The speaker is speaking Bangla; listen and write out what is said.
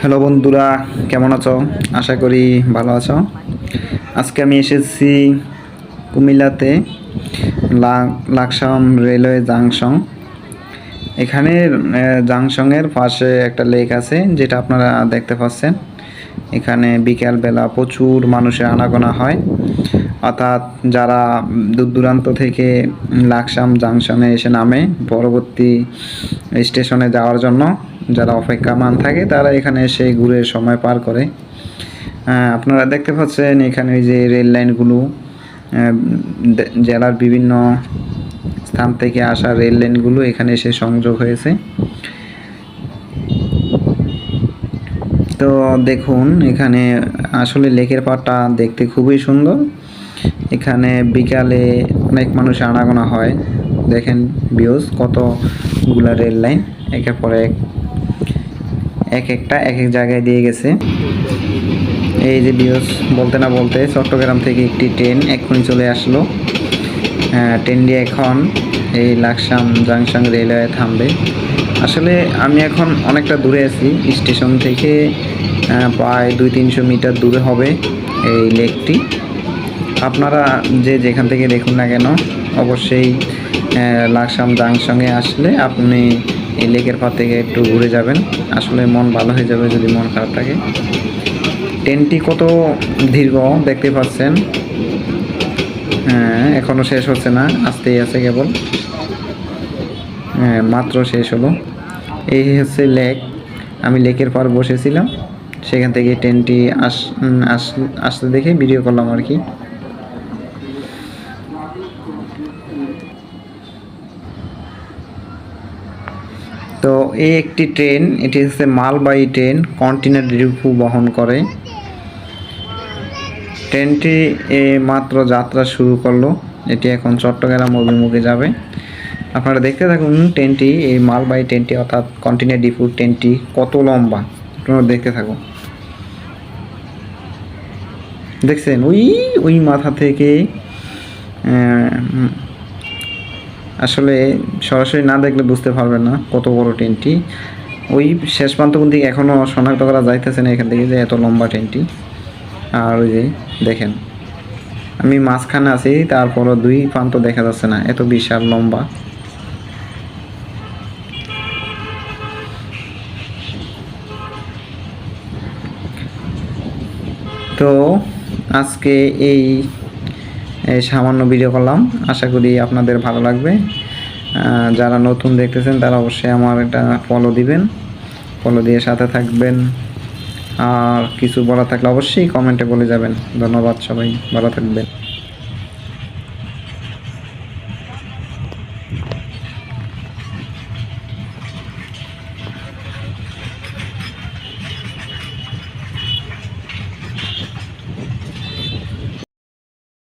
হ্যালো বন্ধুরা, কেমন আছো? আশা করি ভালো আছো। আজকে আমি এসেছি কুমিল্লাতে লাকসাম রেলওয়ে জাংশন। এখানে জাংশনের পাশে একটা লেক আছে, যেটা আপনারা দেখতে পাচ্ছেন। এখানে বিকালবেলা প্রচুর মানুষের আনাগোনা হয়। অর্থাৎ যারা দূর দূরান্ত থেকে লাকসাম জাংশনে এসে নামে পরবর্তী স্টেশনে যাওয়ার জন্য যারা অপেক্ষামান থাকে, তারা এখানে এসে ঘুরে সময় পার করে। আপনারা দেখতে পাচ্ছেন এখানে ওই যে রেল লাইনগুলো জেলার বিভিন্ন স্থান থেকে আসা রেল লাইনগুলো এখানে এসে সংযোগ হয়েছে। তো দেখুন, এখানে আসলে লেকের পাড়টা দেখতে খুবই সুন্দর। এখানে বিকালে অনেক মানুষ আনাগোনা হয়। দেখেন বিয়স কতগুলা রেল লাইন। একের পর এক এক একটা এক এক জায়গায় দিয়ে গেছে। এই যে বিয়স বলতে না বলতে চট্টগ্রাম থেকে একটি ট্রেন এক্ষুনি চলে আসলো। হ্যাঁ, ট্রেনটি এখন এই লাকসাম জাংশন রেলওয়ে থামবে। আসলে আমি এখন অনেকটা দূরে আছি। স্টেশন থেকে প্রায় দুই তিনশো মিটার দূরে হবে এই লেকটি। আপনারা যে যেখান থেকে দেখুন না কেন, অবশ্যই লাকসাম জাংশনে আসলে আপনি এই লেকের পর থেকে একটু ঘুরে যাবেন। আসলে মন ভালো হয়ে যাবে যদি মন খারাপ থাকে। ট্রেনটি কত দীর্ঘ দেখতে পাচ্ছেন? হ্যাঁ এখনও শেষ হচ্ছে না, আসতেই আছে কেবল। হ্যাঁ মাত্র শেষ হলো। এই হচ্ছে লেক। আমি লেকের পার বসেছিলাম। সেখান থেকে ট্রেনটি আস আস- আসতে দেখে ভিডিও করলাম আর কি। তো এই একটি ট্রেন, এটি হচ্ছে মালবাহী ট্রেন কন্টিনেন্ট ডিপু বহন করে। ট্রেনটি মাত্র যাত্রা শুরু করল, এটি এখন চট্টগ্রাম অভিমুখে যাবে। আপনারা দেখতে থাকুন ট্রেনটি, এই মালবাহী ট্রেনটি অর্থাৎ কন্টিনেন্ট ডিপু ট্রেনটি কত লম্বা, আপনারা দেখতে থাকুন। দেখছেন, ওই ওই মাথা থেকে আসলে সরাসরি না দেখলে বুঝতে পারবেন না কত বড় ট্রেনটি। ওই শেষ প্রান্ত পর্যন্ত এখনও শনাক্ত করা যাইতেছে না এখান থেকে যে এত লম্বা ট্রেনটি। আর ওই যে দেখেন, আমি মাঝখানে আছি, তারপরও দুই প্রান্ত দেখা যাচ্ছে না, এত বিশাল লম্বা। তো আজকে এই সামান্য ভিডিও করলাম। আশা করি আপনাদের ভালো লাগবে। যারা নতুন দেখতেছেন, তারা অবশ্যই আমার এটা ফলো দিবেন। ফলো দিয়ে সাথে থাকবেন। আর কিছু বলা থাকলে অবশ্যই কমেন্টে বলে যাবেন। ধন্যবাদ সবাই। ভালো থাকবেন।